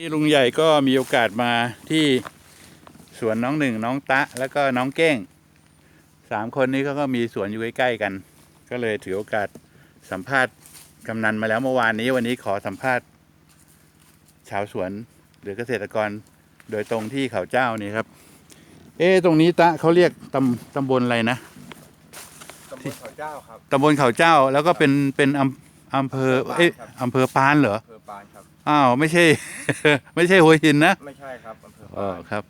นี่ลุงใหญ่ก็มีโอกาสมาที่สวนน้องหนึ่งน้องตะ แล้วก็น้องเก้งสามคนนี้เขาก็มีสวนอยู่ใกล้ๆกัน ก็เลยถือโอกาสสัมภาษณ์กำนันมาแล้วเมื่อวานนี้วันนี้ขอสัมภาษณ์ ชาวสวนหรือเกษตรกรโดยตรงที่เขาเจ้านี่ครับ เอ๊ะตรงนี้ตะเขาเรียกตำตำบลอะไรนะตำบลเขาเจ้าครับตำบลเขาเจ้าแล้วก็เป็นเป็นอำอำเภอเอ๊ะอำเภอปานเหรออำเภ อปานครับอ้าวไม่ใช่ ไม่ใช่หัวหินนะไม่ใช่ครับอำเภออ๋อปานครับ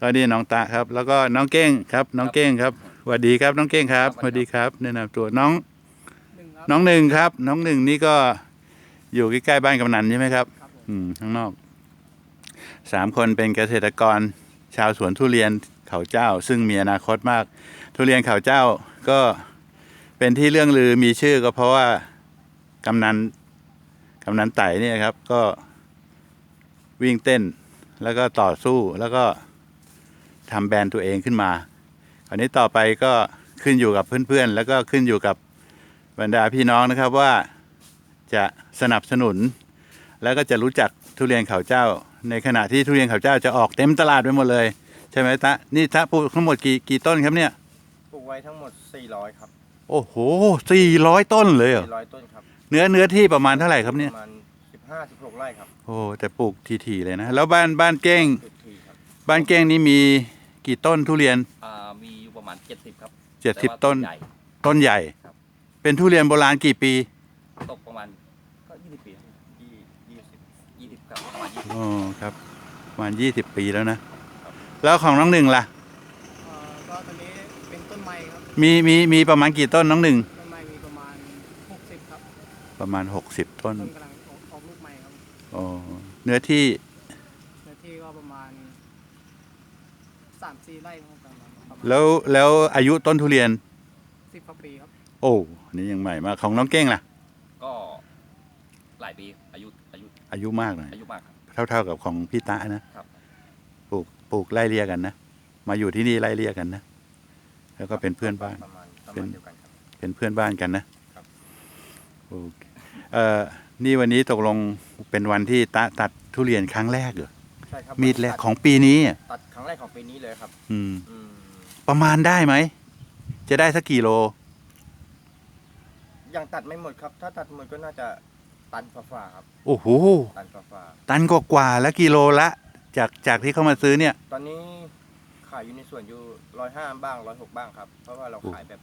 ก็นี่น้องตาครับ แล้วก็น้องเก้งครับ น้องเก้งครับสวัสดีครับน้องเก้งครับสวัสดีครับแนะนำตัวน้องหนึ่งครับน้องหนึ่งครับ น้องหนึ่งนี่ก็อยู่ใกล้ๆบ้านกำนันใช่ไหมครับครับผมอืมข้างนอกสามคนเป็นเกษตรกรชาวสวนทุเรียนเขาเจ้า ซึ่งมีอนาคตมาก ทุเรียนเขาเจ้าก็เป็นที่เรื่องลือมีชื่อก็เพราะว่ากำนัน กำนันไต่เนี่ยครับก็วิ่งเต้นแล้วก็ต่อสู้แล้วก็ทำแบรนด์ตัวเองขึ้นมา คราวนี้ต่อไปก็ขึ้นอยู่กับเพื่อนๆ แล้วก็ขึ้นอยู่กับบรรดาพี่น้องนะครับว่าจะสนับสนุน แล้วก็จะรู้จักทุเรียนเขาเจ้า ในขณะที่ทุเรียนเขาเจ้าจะออกเต็มตลาดไปหมดเลย ใช่ไหมตะนี่ตะปลูกทั้งหมดกี่กี่ต้นครับเนี่ย ปลูกไว้ทั้งหมด 400 ครับ โอ้โหสี่ร้อยต้นเลยเหรอ400 ต้นครับ เนื้อเนื้อที่ประมาณเท่าไหร่ครับเนี่ยประมาณ15 16ไร่ครับโอ้แต่ปลูกทีๆเลยนะ แล้วบ้านบ้านเก้งจุดทีครับบ้านเก้งนี่มีกี่ต้นทุเรียน อ่ามีอยู่ประมาณ70ครับเจ็ดสิบแว่าต้น ใหญ่ ต้นใหญ่ ครับ เป็นทุเรียนโบราณกี่ปีตกประมาณก็20ปีครับ20 20ครับประมาณ20อ๋อครับประมาณยี่สิบปีแล้วนะ แล้วของน้องหนึ่งล่ะ เอ่อก็ตอนนี้เป็นต้นไม้ครับมีมีมีประมาณกี่ต้นน้องหนึ่ง ต้นไม้มีประมาณ 60 ครับ ประมาณหกสิบต้นต้นกำลังออกออกลูกใหม่ครับอ๋อเนื้อที่เนื้อที่ก็ประมาณ3-4ไร่ครับประมาณประมาณแล้วแล้วอายุต้นทุเรียน สิบกว่าปีครับโอ้นี่ยังใหม่มากของน้องเก้งล่ะ ก็หลายปีอายุอายุอายุมากหน่อยอายุมากครับเท่าเท่ากับของพี่ตะนะครับ ปลูกปลูกไล่เลี่ยกันนะมาอยู่ที่นี่ไล่เลี่ยกันนะแล้วก็เป็นเพื่อนบ้าน ประมาณประเป็มานณเดียวกันครับ เป็นเพื่อนบ้านกันนะครับ โอเค เอ่อนี่วันนี้ตกลงเป็นวันที่ตะตัดทุเรียนครั้งแรกเหรอใช่ครับมีดแรกตัของปีนี้อะตัดครั้งแรกของปีนี้เลยครับ อืม อืมประมาณได้ไหม จะได้สักกี่โล ยังตัดไม่หมดครับ ถ้าตัดหมดก็น่าจะตันฝ่าๆครับโอ้โห ตันฝ่าตันกว่าๆแล้วกิโลละ จากจากที่เขามาซื้อเนี่ย ๆตอนนี้ขายอยู่ในส่วนอยู่105บ้าง106บ้างครับ เพราะว่าเราขายแบบ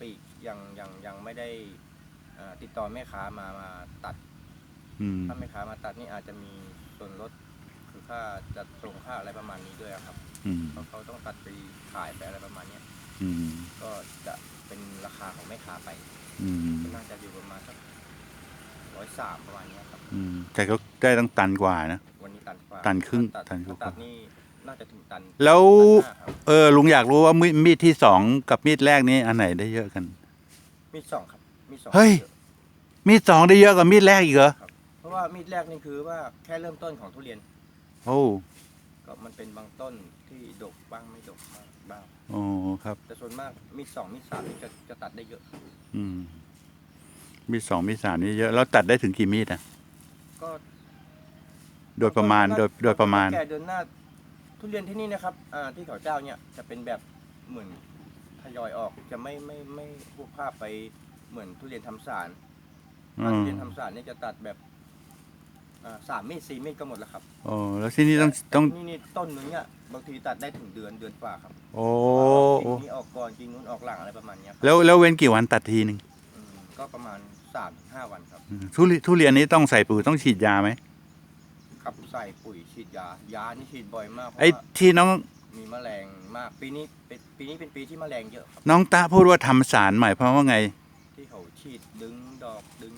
ปลีกยังยังยังไม่ได้เอ่อติดต่อแม่ค้ามามาตัด อืม ถ้าแม่ค้ามาตัดนี่อาจจะมีส่วนลดคือค่าจัดส่งค่าอะไรประมาณนี้ด้วยครับอืม เพราะเขาต้องตัดไปขายไปอะไรประมาณเนี้ยอืม ก็จะเป็นราคาของแม่ค้าไปอืม ก็น่าจะอยู่ประมาณสักร้อยสามประมาณเนี้ยครับ อืม แต่ก็ได้ตั้งตันกว่านะ วันนี้ตันกว่าตันครึ่งตัดตันกว่าตัดนี่น่าจะถึงตันแล้ว ตันห้าครับเออลุงอยากรู้ว่ามีดมีดที่สองกับมีดแรกนี้อันไหนได้เยอะกัน มีดสองครับ มีดสองเฮ้ย มีดสองได้เยอะกว่ามีดแรกอีกเหรอเพราะว่ามีดแรกนี่คือว่าแค่เริ่มต้นของทุเรียน โอ้ก็มันเป็นบางต้นที่ดกบ้างไม่ดกบ้างบ้างโอ้ครับ แต่ส่วนมากมีดสองมีดสามนี่จะจะตัดได้เยอะ อืม มีดสองมีดสามนี่เยอะแล้วตัดได้ถึงกี่มีดอะ ก็โดยประมาณโดยโดยประมาณแก่เดือนหน้าทุเรียนที่นี่นะครับอ่าที่เขาเจ้าเนี่ยจะเป็นแบบเหมือนทยอยออกจะไม่ไม่ไม่พวกภาพไป เหมือนทุเรียนทำสารอืถ้าทุมเรียนทำสารเนี่ยจะตัดแบบอ่าสามมีดสี่มีดก็หมดแล้วครับโอ้แล้วที่นี่ต้องต้องนี่นี่ต้นนึงเนี่ยบางทีตัดได้ถึงเดือนเดือนกว่าครับโอ้กิ่งนี้ออกก่อนกิ่งนู้นออกหลังอะไรประมาณเนี้ยครับแล้วแล้วเว้นกี่วันตัดทีหนึ่งอืมก็ประมาณสามถึงห้าวันครับ อืมทุเรียนทุเรียนนี้ต้องใส่ปุ๋ยต้องฉีดยาไหมกับใส่ปุ๋ยฉีดยายานี่ฉีดบ่อยมากเพราะไอ้ว่าที่น้องมีแมลงมากปีนี้เป็นปีนี้เป็นปีที่แมลงเยอะครับน้องตาพูดว่าทำสารหมายความว่าไงที่เขา ฉีดดึงดอกดึง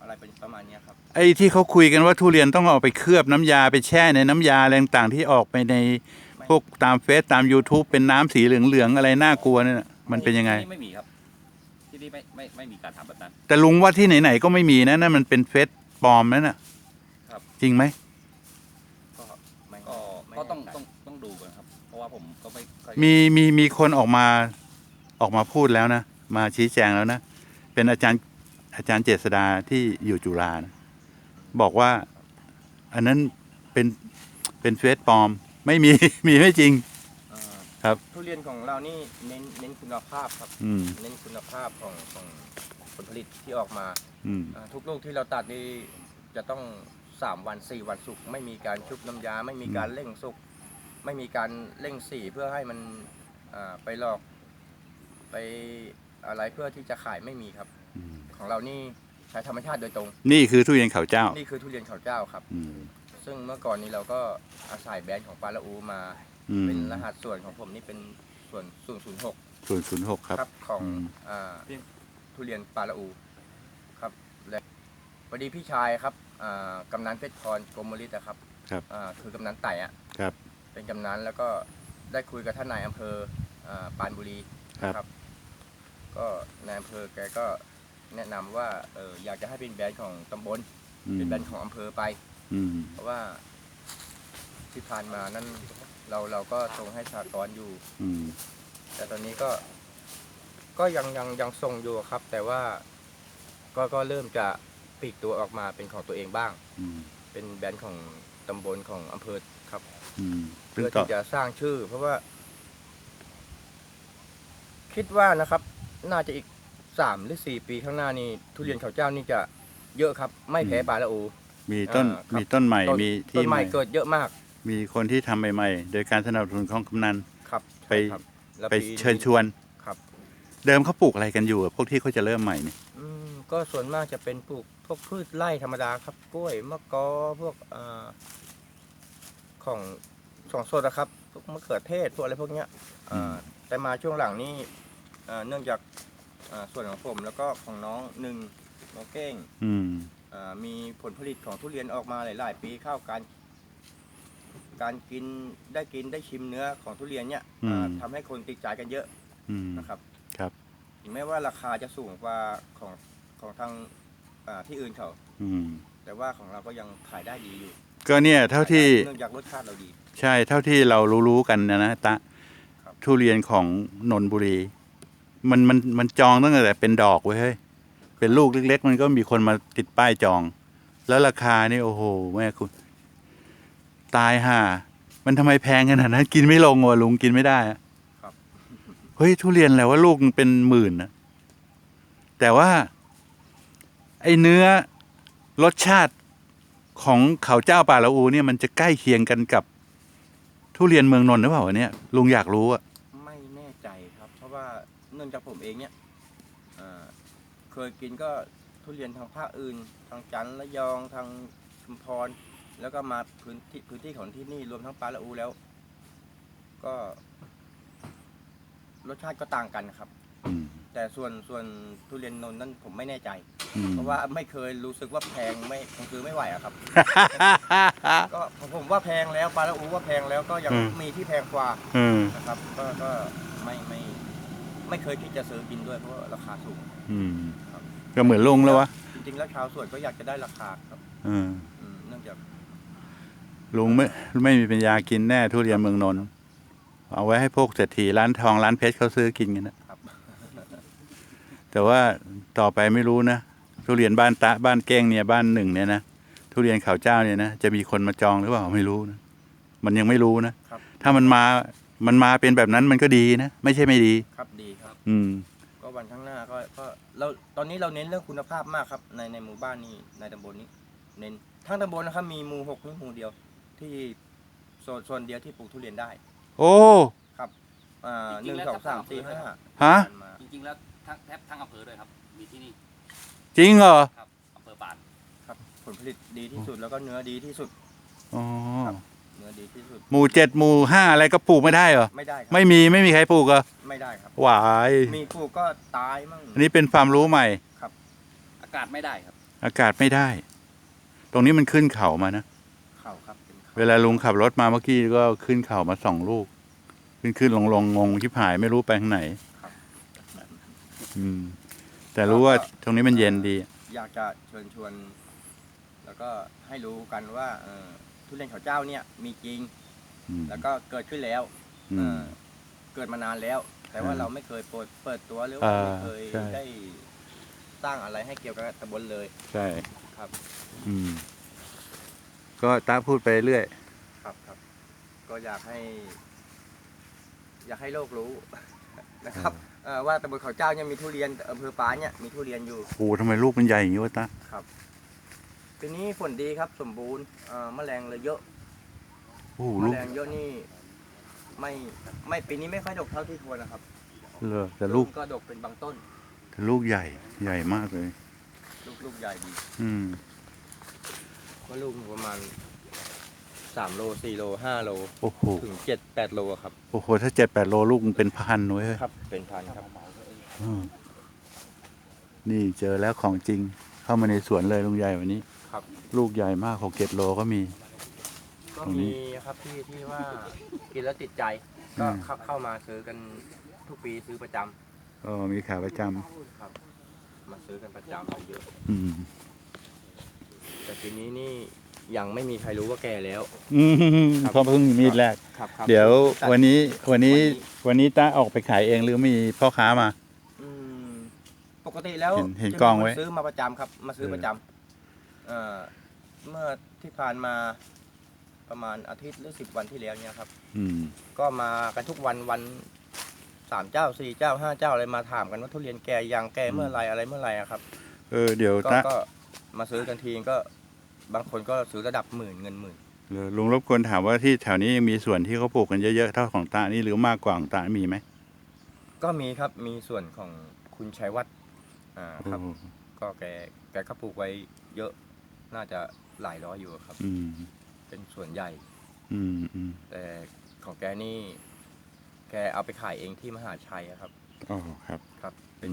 อะไรเป็นประมาณเนี้ยครับ ไอ้ที่เขาคุยกันว่าทุเรียนต้องเอาไปเคลือบน้ำยาไปแช่ในน้ำยาอะไรต่างๆที่ออกไปในพวกตามเฟซตาม YouTube เป็นน้ำสีเหลืองๆอะไรน่ากลัวเนี่ยน่ะมันเป็นยังไงที่นี่ไม่มีครับ ที่นี่ไม่ไม่ไม่มีการทำแบบนั้น แต่ลุงว่าที่ไหนๆก็ไม่มีนะนั่นมันเป็นเฟซปลอมนั่นน่ะครับ จริงไหม ก็ไม่ก็ไม่ก็ต้องแน่ใจต้องต้องดูกันครับ เพราะว่าผมก็ไม่ค่อยมีมีมีคนออกมาออกมาพูดแล้วนะ มาชี้แจงแล้วนะ เป็นอาจารย์อาจารย์เจษดาที่อยู่จุฬานะบอกว่า อันนั้นเเป็นเป็นเฟซปลอม ไม่มี มีไม่จริงอ่าครับ ทุเรียนของเรานี่เน้นเน้นคุณภาพครับ อืม เน้นคุณภาพของของผลผลิตที่ออกมาอืม อ่าทุกลูกที่เราตัดนี่จะต้องสามวันสี่วันสุกไม่มีการชุบน้ำยา ไม่มีการเร่งสุกไม่มีการเร่งสีเพื่อให้มันอ่าไปหลอกไป อะไรเพื่อที่จะขายไม่มีครับ อืมของเรานี่ใช้ธรรมชาติโดยตรง นี่คือทุเรียนเขาเจ้านี่คือทุเรียนเขาเจ้าครับ อืมซึ่งเมื่อก่อนนี้เราก็อาศัยแบรนด์ของปาละอูมา อืมเป็นรหัสส่วนของผมนี่เป็นส่วน 006 ศูนย์ศูนย์หกครับ ครับของอืมอ่าทุเรียนปาละอูครับและพอดีพี่ชายครับอ่ากำนันเพชรพรกรมลิตอะครับครับอ่าคือกำนันไต่อะครับ เป็นกำนันแล้วก็ได้คุยกับท่านนายอำเภออ่าปรานบุรีครับ ก็นายอำเภอแกก็แนะนำว่าเอออยากจะให้เป็นแบรนด์ของตำบล อืมเป็นแบรนด์ของอำเภอไป อืมเพราะว่าที่ผ่านมานั้นเราเราก็ส่งให้สากรณ์อยู่ อืมแต่ตอนนี้ก็ก็ยังยังยังส่งอยู่ครับ แต่ว่าก็ก็เริ่มจะปลีกตัวออกมาเป็นของตัวเองบ้าง อืมเป็นแบรนด์ของตำบลของอำเภอครับ อืมซึ่งเพื่อต่อที่จะสร้างชื่อ เพราะว่า คิดว่านะครับ น่าจะอีกสามหรือสี่ปีข้างหน้านี่ทุเรียนเขาเจ้านี่จะเยอะครับ ไม่แพ้ปลาละอู มีต้นอ่าครับ มีต้นใหม่ต้นมีต้ที่นใหใหม่ม่เกิดเยอะมากมีคนที่ทำใหม่ๆ โดยการสนับสนุนของกำนัน ครับไป ใช่ครับแล้วไปปีเชิญชวน ครับเดิมเขาปลูกอะไรกันอยู่อะพวกที่เขาจะเริ่มใหม่เนี่ยอืมก็ส่วนมากจะเป็นปลูกพวกพืชไร่ธรรมดาครับกล้วยมะกอพวกเอ่อของของสดนะครับพวกมะเขือเทศพวกอะไรพวกเนี้ยเอ่อแต่มาช่วงหลังนี่ เอ่อเนื่องจากเอ่อส่วนของผมแล้วก็ของน้องหนึ่งน้องเก้งอืมเอ่อมีผลผลิตของทุเรียนออกมาหลาย ๆ ปีเข้าการการกินได้กินได้ชิมเนื้อของทุเรียนเนี่ยเอ่อทำให้คนติดใจกันเยอะอืมนะครับครับถึงแม้ว่าราคาจะสูงกว่าของของทางอ่าที่อื่นเขาอืมแต่ว่าของเราก็ยังขายได้ดีอยู่ ก็เนี่ยเท่าที่เนื่องจากรสชาติเราดี ใช่เท่าที่เรารู้ๆกันนะนะตะครับทุเรียนของนนทบุรี มันมันมันจองตั้งแต่เป็นดอกเว้ยเฮ้ยเป็นลูกเล็ก ๆ มันก็มีคนมาติดป้ายจอง แล้วราคานี่โอ้โหแม่คุณ ตายห่ามันทำไมแพงขนาดนั้นกินไม่ลงวะลุงกินไม่ได้อะครับเฮ้ยทุเรียนแล้วว่าลูกมันเป็นหมื่นนะแต่ว่า ไอ้เนื้อรสชาติของเขาเจ้าป่าละอูเนี่ยมันจะใกล้เคียงกันกับทุเรียนเมืองนนท์หรือเปล่าวะเนี่ยลุงอยากรู้อะ ไม่แน่ใจครับ เพราะว่าเนื่องจากผมเองเนี่ยอ่าเคยกินก็ทุเรียนทางภาคอื่น ทางจันทร์ระยองทางชุมพร แล้วก็มาพื้นที่พื้นที่ของที่นี่รวมทั้งปลาละอูแล้ว ก็ รสชาติก็ต่างกันครับ อืม แต่ส่วนส่วนทุเรียนนนท์นั้นผมไม่แน่ใจ อืม เพราะว่าไม่เคยรู้สึกว่าแพงไม่คงซื้อไม่ไหวอะครับ ก็ผมว่าแพงแล้วปลาละอูว่าแพงแล้วก็ยังอืม มีที่แพงกว่า อืม นะครับก็ก็ไม่ไม่ ไม่เคยที่จะซื้อกินด้วยเพราะว่าราคาสูง อืมครับ ก็เหมือนลุงแล้ววะจริงๆแล้วชาวสวนก็อยากจะได้ราคาครับอืมอืมเนื่องจากลุงไม่ไม่มีปัญญากินแน่ทุเรียนเมืองนนท์เอาไว้ให้พวกเศรษฐีร้านทองร้านเพชรเขาซื้อกินกันนะครับ แต่ว่าต่อไปไม่รู้นะทุเรียนบ้านตะบ้านเก้งเนี่ยบ้านหนึ่งเนี่ยนะทุเรียนเขาเจ้าเนี่ยนะจะมีคนมาจองหรือเปล่าไม่รู้นะมันยังไม่รู้นะครับ ถ้ามันมามันมาเป็นแบบนั้นมันก็ดีนะไม่ใช่ไม่ดี ครับดีครับ อืม ก็วันข้างหน้าก็ก็เราตอนนี้เราเน้นเรื่องคุณภาพมากครับ ในในหมู่บ้านนี้ในตำบลนี้ เน้นทั้งตำบลนะครับมีหมู่หกนี่หมู่เดียว ที่โซนโซนเดียวที่ปลูกทุเรียนได้โอ้ อ่าหจรินึ่งงๆแล้วสองสามทั้งสี่อำเภอห้าฮะมาจริงๆแล้วทั้งแทบทั้งอำเภอด้วยครับ มีที่นี่จริงเหรอครับอำเภอปาน ครับ ผลผลิตดีที่สุดแล้วก็เนื้อดีที่สุด อ๋อครับเนื้อ ดีที่สุด หมู่เจ็ดหมู่ห้าอะไรก็ปลูกไม่ได้เหรอไม่ได้ครับไม่มีไม่มีใครปลูกเหรอไม่ได้ครับ หวายมีปลูกก็ตายมั่งอันนี้เป็นความรู้ใหม่ อากาศไม่ได้ครับ อากาศไม่ได้ ตรงนี้มันขึ้นเขามานะ เขาครับเป็นเขาเวลาลุงขับรถมาเมื่อกี้ก็ขึ้นเขามาสองลูก ขึ้นขึ้นลงลงงงชิบหายไม่รู้ไปทางไหน อืม แต่รู้ว่าตรงนี้มันเย็นดี อยากจะเชิญชวน แล้วก็ให้รู้กันว่าเออ ทุเรียนเขาเจ้าเนี่ยมีจริง อืมแล้วก็เกิดขึ้นแล้วอืเอมอเกิดมานานแล้ว แต่ว่าอ่าเราไม่เคยเปิดเปิดตัวหรือว่าอ่าไม่เคยใช่ ได้สร้างอะไรให้เกี่ยวกับตำบลเลย ใช่ครับ อืม ก็ตาพูดไปเรื่อย ครับครับ ก็อยากให้ อยากให้โลกรู้ นะครับเอ่อว่าตำบลเขาเจ้าเนี่ยมีทุเรียนอำเภอปานเนี่ยมีทุเรียนอยู่ โอ้ทำไมลูกมันใหญ่อย่างนี้วะตา ปีนี้ฝนดีครับสมบูรณ์เอ่อแมลงเลยเยอะโอ้โหแมลูกลงเยอะนี่ไม่ไม่ปีนี้ไม่ค่อยดกเท่าที่ควรนะครับเลอแต่ลูกก็ดกเป็นบางต้น แต่ลูกใหญ่ใหญ่มากเลย ลูกลูกใหญ่ดีอืมก็ลูกประมาณสามโลสี่โลห้าโลโอ้โหถึงเจ็ดแปดโลครับโอ้โหถ้าเจ็ดแปดโลลูกมันเป็นพันเว้ยครับ เป็นพันครับอืมนี่เจอแล้วของจริงเข้ามาในสวนเลยลุงใหญ่วันนี้ ครับ ลูกใหญ่มากหกเจ็ดโลก็มี ก็ตรงนี้มีครับที่ที่ว่ากินแล้วติดใจ ก็อืม เข้าเข้ามาซื้อกันทุกปีซื้อประจำก็มีขาประจครับ มาซื้อกันประจำเยอะำอืมแต่ทีนี้นี่ยังไม่มีใครรู้ว่าแก่แล้ว อืมครับ เพราะเพิ่งมีดแรก ครับครับ เดี๋ยวตัวันนี้วันนี้วันนี้วันนี้ตาออกไปขายเองหรือมีพ่อค้ามา อืมปกติแล้วเห็นเห็นจะมีกล้องไว้คนซื้อมาประจำครับ มาซื้อเออประจำ เอ่อเมื่อที่ผ่านมาประมาณอาทิตย์หรือสิบวันที่แล้วเนี่ยครับอืมก็มากันทุกวันวันสามเจ้าสี่เจ้าห้าเจ้าอะไรมาถามกันว่าทุเรียนแก่ยังแก่เมื่อไหรอะไรเมื่อไหรอะครับ เออเดี๋ยวก็ตาก็มาซื้อกันทีก็บางคนก็ซื้อระดับหมื่นเงินหมื่นเดี๋ยวลุงรบกวนถามว่าที่แถวนี้ยังมีสวนที่เขาปลูกกันเยอะๆเท่าของตานี่หรือมากกว่าของตามีไหมก็มีครับมีส่วนของคุณชัยวัฒน์อ่าครับ โอ้ก็แกแกก็ปลูกไว้เยอะ น่าจะหลายร้อยอยู่ครับ อืมเป็นส่วนใหญ่ อืมอืมแต่ของแกนี่ แกเอาไปขายเองที่มหาชัยอะครับ อ๋อครับ ครับ เป็น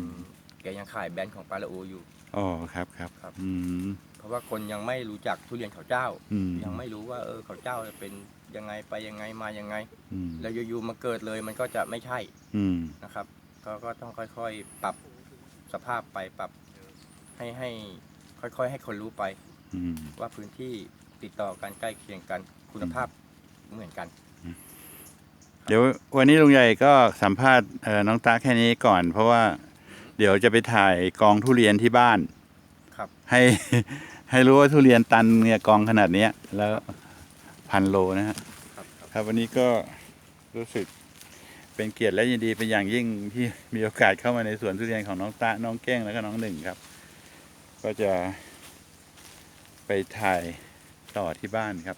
แกยังขายแบรนด์ของปาละอูอยู่ อ๋อครับครับครับ อืมเพราะว่าคนยังไม่รู้จักทุเรียนเขาเจ้า อืมยังไม่รู้ว่าเออเขาเจ้าเป็นยังไงไปยังไงมายังไง อืมแล้วอยู่ๆมาเกิดเลยมันก็จะไม่ใช่อืมนะครับ ก็ก็ต้องค่อยๆ ปรับสภาพไปปรับให้ให้ค่อยๆ ให้คนรู้ไป อืม ว่าพื้นที่ติดต่อกันใกล้เคียงกันคุณภาพเหมือนกัน เดี๋ยววันนี้ลุงใหญ่ก็สัมภาษณ์เอ่อน้องตาแค่นี้ก่อน เพราะว่าเดี๋ยวจะไปถ่ายกองทุเรียนที่บ้านครับ ให้ ให้รู้ว่าทุเรียนตันเนี่ยกองขนาดเนี้ย แล้วพันโลนะฮะครับครับครับวันนี้ก็รู้สึกเป็นเกียรติและยินดีเป็นอย่างยิ่งที่มีโอกาสเข้ามาในสวนทุเรียนของน้องตาน้องเก้งแล้วก็น้องหนึ่งครับ ก็จะ ไปถ่ายต่อที่บ้านครับ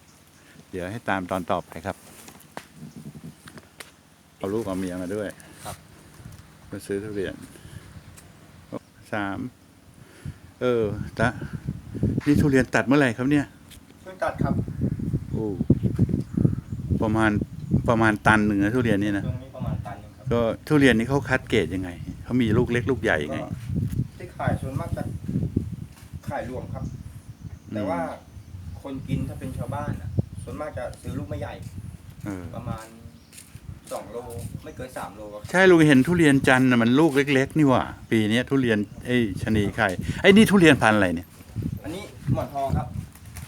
เดี๋ยวให้ตามตอนต่อไปครับ เอาลูกเอาเมียมาด้วยครับมาซื้อทุเรียนโอ้สามเออตะนี่ทุเรียนตัดเมื่อไหร่ครับเนี่ยเพิ่งตัดครับโอ้ประมาณประมาณตันหนึ่งนะทุเรียนนี่นะตรงนี้ประมาณตันหนึงครับก็ทุเรียนนี่เขาคัดเกรดยังไงเขามีลูกเล็กลูกใหญ่ยังไง ก็ที่ขายส่วนมากจะขายรวมครับ แต่ว่าคนกินถ้าเป็นชาวบ้านอะ ส่วนมากจะซื้อลูกไม่ใหญ่ เออประมาณสองโลไม่เกินสามโลครับใช่ลุงเห็นทุเรียนจันทร์น่ะมันลูกเล็ก ๆ นี่หว่า ปีเนี้ยทุเรียนไอ้ชะนีไข่ไอ้นี่ทุเรียนพันธุ์อะไรเนี่ยอันนี้หมอนทองครับ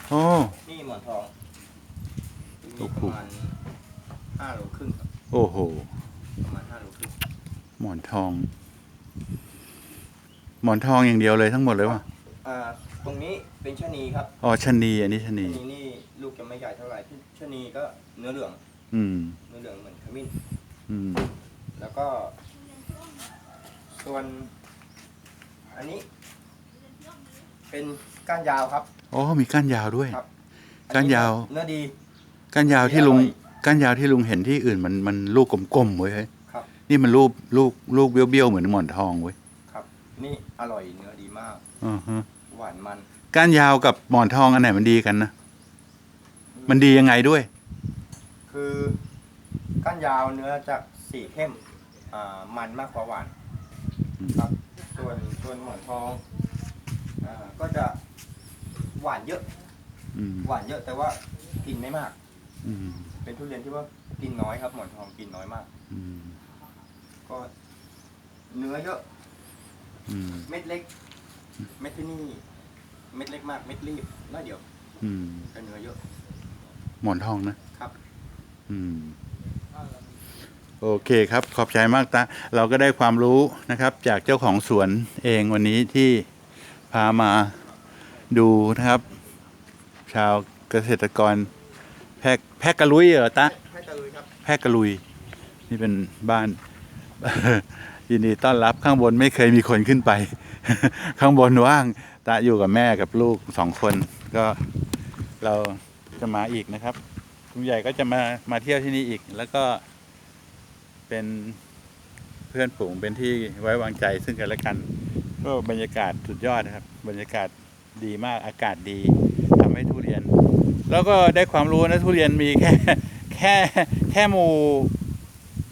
โอ้ นี่หมอนทองโอ้นี่โหประมาณห้าโลครึ่งครับโอ้โห ประมาณห้าโลครึ่งหมอนทอง หมอนทองอย่างเดียวเลยทั้งหมดเลยวะอ่า ตรงนี้เป็นชะนีครับอ๋อชะนีอันนี้ชะนีชะนีนี่ลูกจะไม่ใหญ่เท่าไหร่ที่ชะนีก็เนื้อเหลืองอืมเนื้อเหลืองเหมือนขมิ้นอืมแล้วก็ ส่วน อันนี้ เป็นก้านยาวครับอ๋อมีก้านยาวด้วย ครับก้านยาว เนื้อดีก้านยาวที่ลุงอร่อยก้านยาวที่ลุงเห็นที่อื่นมันมันลูกกลมๆเว้ยครับ นี่มันรูปลูกลูกเบี้ยวๆเหมือนหมอนทองเว้ยครับ นี่อร่อยเนื้อดีมาก อือฮะ หวานมัน ก้านยาวกับหมอนทองอันไหนมันดีกันนะ มันดียังไงด้วย คือก้านยาวเนื้อจะสีเข้มอ่ามันมากกว่าหวานอืมครับ ส่วนส่วนหมอนทองอ่าก็จะหวานเยอะ อืมหวานเยอะแต่ว่ากินไม่มาก อืมเป็นทุเรียนที่ว่ากินน้อยครับหมอนทองกินน้อยมาก อืมก็เนื้อเยอะอืมเม็ดเล็ก เม็ดที่นี่ เม็ดเล็กมากเม็ดรีบน้อยเดียวอืมแต่เนื้อเยอะหมอนทองนะ ครับ อืม โอเคครับ ขอบใจมากตาเราก็ได้ความรู้นะครับ จากเจ้าของสวนเองวันนี้ที่พามาดูนะครับ ชาวเกษตรกร แพกแพกกระลุยเหรอตะแค่ตะลุยครับ แพกกระลุย นี่เป็นบ้าน ยินดีต้อนรับข้างบนไม่เคยมีคนขึ้นไป ข้างบนว่างตาอยู่กับแม่กับลูกสองคน ก็เราจะมาอีกนะครับคุณใหญ่ก็จะมามาเที่ยวที่นี่อีก แล้วก็เป็นเพื่อนฝูงเป็นที่ไว้วางใจซึ่งกันและกัน ก็บรรยากาศสุดยอดนะครับ บรรยากาศดีมากอากาศดีทำให้ทุเรียน แล้วก็ได้ความรู้นะทุเรียนมีแค่แค่แค่หมู่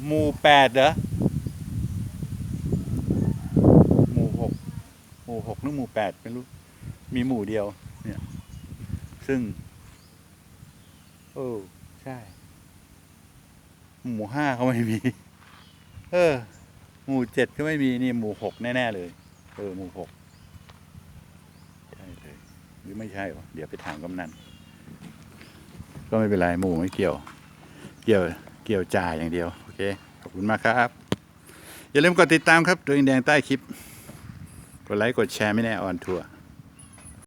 หมู่แปดเหรอหมู่หกหมู่หกห รือหมู่แปดไม่รู้ มีหมู่เดียว เนี่ย ซึ่งเออใช่ หมู่ห้าเขาไม่มี เออ หมู่เจ็ดก็ไม่มีนี่หมู่หกแน่ ๆ เลย เออ หมู่หกใช่เลยหรือไม่ใช่วะเดี๋ยวไปถามกำนันก็ไม่เป็นไรหมู่ไม่เกี่ยว เกี่ยวเกี่ยวจ่ายอย่างเดียว โอเค ขอบคุณมากครับ อย่าลืมกดติดตามครับตัวแดงใต้คลิป กดไลค์กดแชร์ไม่แน่ออนทัวร์